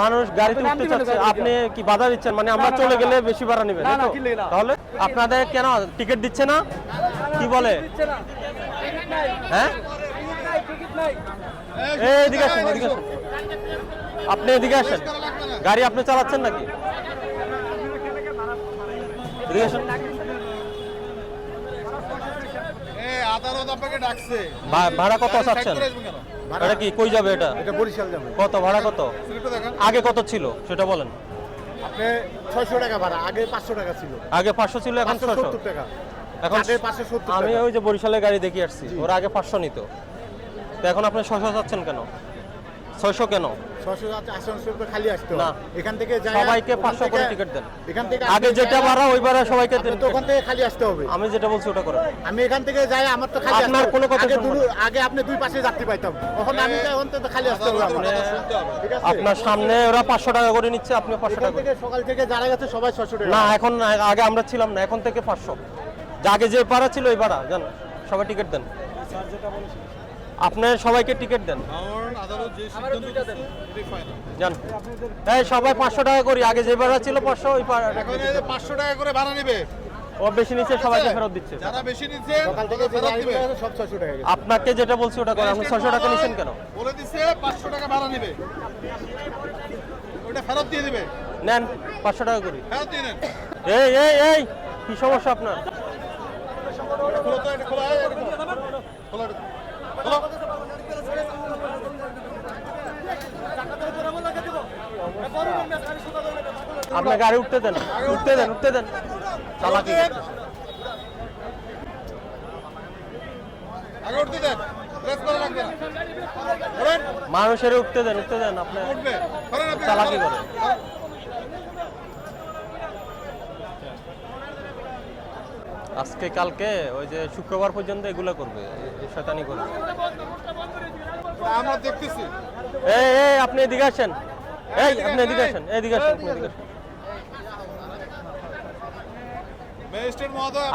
মানুষ গাড়িতে উঠতে চাচ্ছে আপনি কি বাধা দিচ্ছেন? মানে আমরা চলে গেলে বেশি ভাড়া নেবেন তাহলে আপনাদের কেন টিকিট দিচ্ছে না? কি বলে? হ্যাঁ? এদিকে আসেন এদিকে আসেন। আপনি এদিকে আসেন। গাড়ি আপনি চালাচ্ছেন নাকি? এদিকে আসেন। ভাড়া কত চাচ্ছেন? এটা কি? কই যাবে এটা? এটা বরিশাল যাবে। কত? ভাড়া কত? আগে কত ছিল? সেটা বলেন। আপনি ছয়শো টাকা ভাড়া আগে পাঁচশো টাকা ছিল। আগে পাঁচশো ছিল এখন পাঁচশো ছশো সত্তর টাকা। এখন আমি ওই যে বরিশালের গাড়ি দেখি আসছি ওরা আগে পাঁচশো নিত। তো এখন আপনি ছশো চাচ্ছেন কেন? ছয়শো কেন? ছয়শো আসানসোল তো খালি আসতে না। এখান থেকে সবাইকে 500 করে টিকিট দেন। এখান থেকে আগে যেটা ভাড়া ওই ভাড়া সবাইকে দেন। তো ওখান থেকে খালি আসতে হবে। আমি যেটা বলছি ওটা করেন। আমি এখান থেকে যাই আমার তো খালি আপনার কোনো কথা আগে আপনি দুই পাশে যাত্রী পাইতাম। আমি যাই ওখান থেকে খালি আসতে হবে আমার। আদালতের কথা শুনতে হবে। ঠিক আছে? আপনার সামনে ওরা পাঁচশো টাকা করে নিচ্ছে আপনি পাঁচশো টাকা থেকে সকাল থেকে যারা গেছে সবাই ছয়শো টাকা। না এখন আগে আমরা ছিলাম না এখন থেকে পাঁচশো। যে আগে যে ভাড়া ছিল ওই ভাড়া জানো? সবাই টিকিট দেন। আপনি সবাইকে টিকিট দেন। জান এই সবাই পাঁচশো টাকা করি আগে যে ভাড়া ছিল পাঁচশো ওই পাঁচশো টাকা করে ভাড়া নেবে। ও বেশি নিচ্ছে সবাইকে ফেরত দিচ্ছে। যারা বেশি নিচ্ছে সকাল থেকে যে দিবে। সব ছয়শো টাকা আপনাকে যেটা বলছি ওটা করেন। আপনি ছশো টাকা নিচ্ছেন কেন? বলে দিছে পাঁচশো টাকা ভাড়া নেবে। ওটা ফেরত দিয়ে দিবে। নেন পাঁচশো টাকা করি। ফেরত দিয়ে নেন এই এই এই কি সমস্যা আপনার? খোলো তো এটা খোলা খোলো। আপনার গাড়ি উঠতে দেন উঠতে দেন উঠতে দেন। চালাকি। আগে উঠতে দেন মানুষের উঠতে দেন উঠতে দেন আপনি উঠবে। করেন চালাকি করে। আজকে কালকে ওই যে শুক্রবার পর্যন্ত এগুলো করবে এই শয়তানি করবে। আমরা দেখতেছি। এই এই আপনি এদিকে আসেন। এই আপনি এদিকে আসেন এদিকে আসেন আপনি এদিকে আসেন।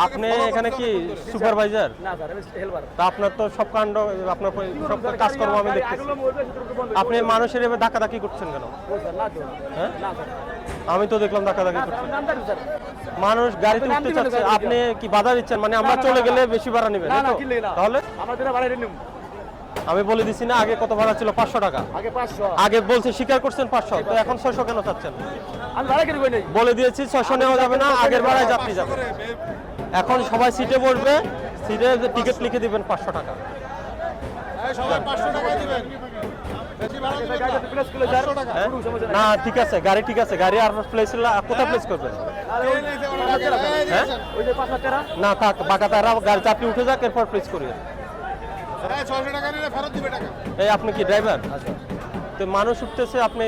আপনি এখানে কি সুপারভাইজার? তা আপনার তো সব কাণ্ড আপনার সব কাজকর্ম আমি দেখতেছি। আপনি মানুষের এভাবে ধাক্কাধাক্কি করছেন কেন? হ্যাঁ? আমি তো দেখলাম ধাক্কাধাক্কি স্যার মানুষ গাড়িতে আপনি উঠতে চাচ্ছে আপনি কি বাধা দিচ্ছেন? মানে আমরা চলে গেলে বেশি ভাড়া নেবেন তাহলে? আমি বলে দিছি না আগে কত ভাড়া ছিল? পাঁচশো টাকা। আগে বলছে স্বীকার করছেন পাঁচশো তো এখন ছয়শো কেন চাচ্ছেন? আমি ভাড়া কিনে কই নেই। বলে দিয়েছি ছয়শো নেওয়া যাবে না আগের ভাড়ায় যাত্রী যাবে। এখন সবাই সিটে বসবে সিটে টিকিট লিখে দিবেন পাঁচশো টাকা। সবাই পাঁচশো টাকা দিবেন। না। ঠিক আছে গাড়ি ঠিক আছে গাড়ি আর প্লেস কোথায় প্লেস করবেন না। হ্যাঁ? না থাক বাঁকা তারা গাড়ি চাপি উঠে যাক এরপর প্লেস করি এই ছয়শো টাকা নিলে ফেরত দিবে টাকা এই আপনি কি ড্রাইভার তো মানুষ উঠতেছে আপনি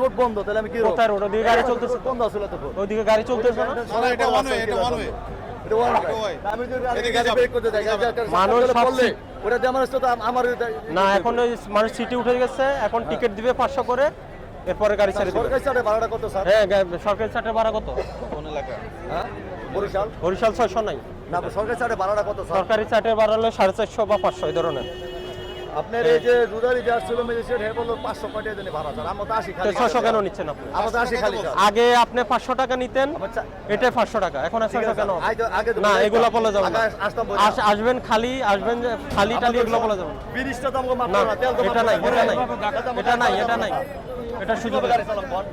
রোড বন্ধ তাহলে আমি কি কোথায় রোড ওদিকে গাড়ি চলতেছে বন্ধ আসলে তো ওইদিকে গাড়ি চলতেছে না এটা এটা। এটা। আমি যদি। ব্রেক করতে যাই মানুষ ওটা দিয়ে আমার সাথে আমার না এখন ওই মানুষ সিটি উঠে গেছে এখন টিকিট দিবে পাঁচশো করে এরপরে গাড়ি ছেড়ে দিবে। সরকারি সাথে ভাড়াটা কত স্যার? হ্যাঁ সরকারি ছাড়ে ভাড়া কত? হ্যাঁ? বরিশাল? বরিশাল ছয়শো নাই। না সরকারি ছাড়ে ভাড়াটা কত সরকারি ছাড়ে ভাড়া হলে সাড়ে চারশো বা পাঁচশো এই ধরনের। আপনার এই যে আসছিল ম্যাজিস্ট্রেট হে বলল পাঁচশো ভাড়া স্যার আমার তো আশি খালি ছশো কেন নিচ্ছেন আপনি? আমার তো আশি খালি আগে আপনি পাঁচশো টাকা নিতেন এটাই পাঁচশো টাকা। এখন কেন? না এগুলো। বলা যাবে আসবেন খালি আসবেন খালি টালি এগুলো বলা যাবে বিরিশটা তো আমাকে মাত্র না না তেল তো এটা নাই এটা নাই এটা নাই এটা নাই। এটা সুযোগ?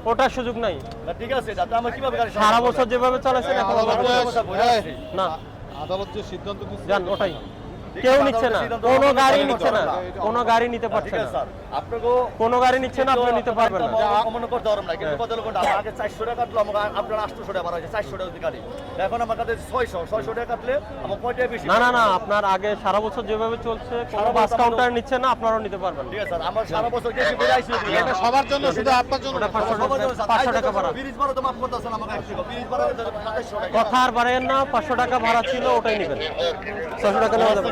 ওটার সুযোগ নাই। ঠিক আছে আমরা কীভাবে গাড়ি সারা বছর যেভাবে চালাচ্ছেন এখন। না। আদালত যে সিদ্ধান্ত দিচ্ছে জান ওটাই। কেউ নিচ্ছে না। কোনো গাড়ি নিচ্ছে না। কোনো গাড়ি নিতে পারছে না। স্যার। কোনো গাড়ি নিচ্ছে না আপনি নিতে পারবেন না। অমন করতে পারবেন না কিন্তু কত লোক আগে চারশো টাকা কাটলো আমাকে আপনার আটশো টাকা বাড়া হয়েছে চারশো টাকা গাড়ি এখন আমার কাছে ছয়শো ছয়শো টাকা কাটলে আমার বেশি। না না না আপনার আগে সারা বছর যেভাবে চলছে কোনো বাস কাউন্টার নিচ্ছে না আপনারাও নিতে পারবেন ঠিক আছে স্যার আমার সারা বছর গেছি বলে আইসি এটা সবার জন্য শুধু আপনার জন্য ওটা না। পাঁচশো টাকা পাঁচশো টাকা ভাড়া। ব্রিজ ভাড়া তো মাফ করতেছেন আমাকে একশো ব্রিজ ভাড়া টাকা কথা আর বাড়েন না পাঁচশো টাকা ভাড়া ছিল ওটাই নেবেন। ছশো টাকা নেওয়া যাবে।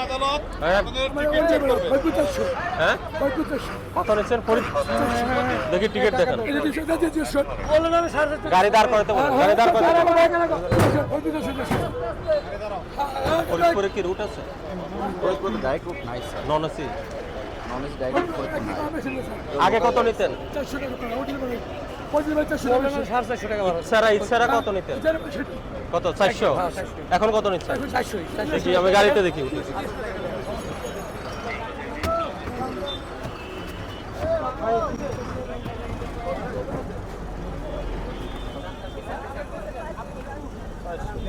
আদালত হ্যাঁ। আপনাদের টিকিট চেক করবে। হ্যাঁ? কত নিচ্ছেন পরি দেখি টিকিট দেখেন। গাড়ি দাঁড় করাতে বলেন গাড়ি দাঁড় করাতে ফরিদপুরে কি রুট আছে? নন এসি আগে কত নিতেন? কত চারশো? এখন কত নিচ্ছেন দেখি আমি গাড়িতে দেখি।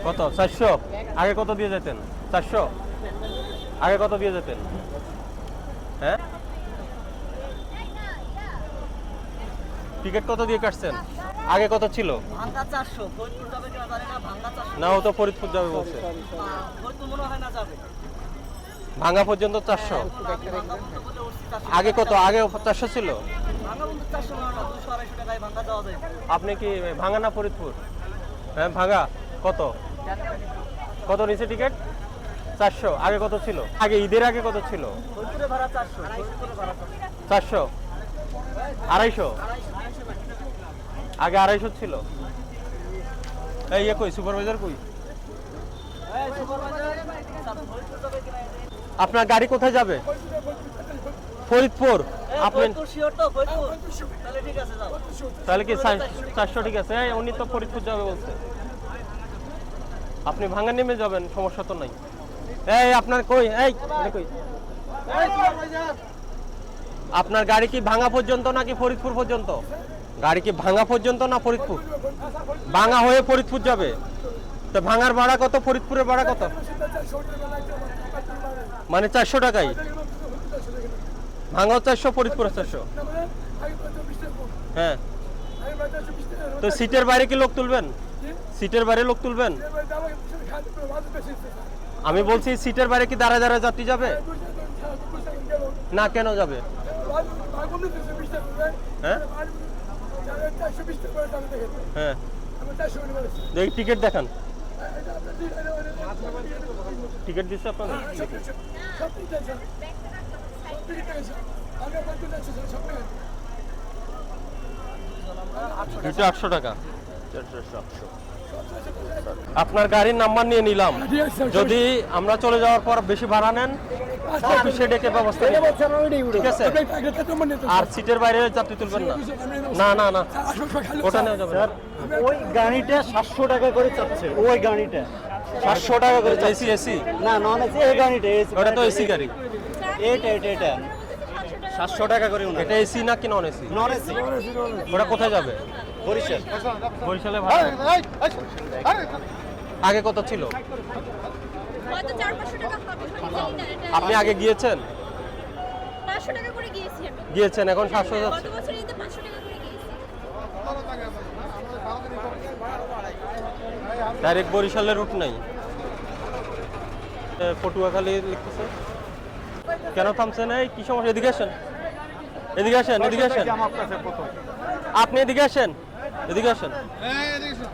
কত? চারশো? আগে কত দিয়ে যেতেন? চারশো? আগে কত দিয়ে যেতেন? টিকিট কত দিয়ে কাটছেন? আগে কত ছিল? ভাঙ্গা চারশো। ফরিদপুর যাবে কিনা জানি না ভাঙ্গা ও তো ফরিদপুর যাবে বলছে। ফরিদপুর মনে হয় না যাবে। ভাঙা পর্যন্ত চারশো? ভাঙ্গা আগে কত? আগে চারশো ছিল? ভাঙ্গা ভাঙ্গা আপনি কি ভাঙা না ফরিদপুর? হ্যাঁ ভাঙ্গা। কত? কত নিচে টিকিট? চারশো। আগে কত ছিল? আগে ঈদের আগে কত ছিল? ফরিদপুরে ভাড়া চারশো। ফরিদপুরে ভাড়া চারশো। চারশো? আড়াইশো? আগে আড়াইশো ছিল। এই ইয়ে কই সুপারভাইজার কই? আপনার গাড়ি কোথায় যাবে? ফরিদপুর। আপনি তাহলে কি চারশো ঠিক আছে? উনি তো ফরিদপুর যাবে বলছে। আপনি ভাঙা নেমে যাবেন সমস্যা তো নাই। এই আপনার কই? এই কই? আপনার গাড়ি কি ভাঙা পর্যন্ত নাকি ফরিদপুর পর্যন্ত? গাড়ি কি ভাঙা পর্যন্ত না ফরিদপুর? ভাঙা হয়ে ফরিদপুর যাবে। তো ভাঙার ভাড়া কত? ফরিদপুরের ভাড়া কত? মানে চারশো টাকাই। ভাঙাও চারশো, ফরিদপুর চারশো। হ্যাঁ। তো সিটের বাইরে কি লোক তুলবেন? সিটের বাইরে লোক তুলবেন? আমি বলছি, সিটের বাইরে কি দাঁড়ায় দাঁড়ায় যাত্রী যাবে? না কেন যাবে? হ্যাঁ? হ্যাঁ। দেখি, টিকিট দেখান। টিকিট দিচ্ছে আপনাদের? দুটো আটশো টাকা। আপনার গাড়ির নাম্বার নিয়ে নিলাম। যদি আমরা চলে যাওয়ার পর বেশি ভাড়া নেন অফিসে ডেকে ব্যবস্থা ঠিক আছে? আর সিটের বাইরে যাত্রী তুলবেন না। না না না। ওটা নেওয়া যাবে ওই গাড়িটা সাতশো টাকা করে চাচ্ছে। ওই গাড়িটা। সাতশো টাকা করে এসি এসি? না নন এসি এই গাড়িটা এসি ওটা তো এসি গাড়ি। এটা এটা এটা সাতশো টাকা করে এটা এসি না কি নন এসি নন এসি ওটা কোথায় যাবে? বরিশাল। বরিশালে আগে কত ছিল? আপনি আগে গিয়েছেন? পাঁচশো টাকা করে গিয়েছি আমি। গিয়েছেন এখন সাতশো ডাইরেক্ট বরিশালের রুট নাই। পটুয়াখালী লিখতেছে। কেন থামছেন এই কি সমস্যা? এদিকে আসেন। এদিকে আসেন এদিকে আসেন। আপনি এদিকে আসেন এদিকে আসেন। এসো।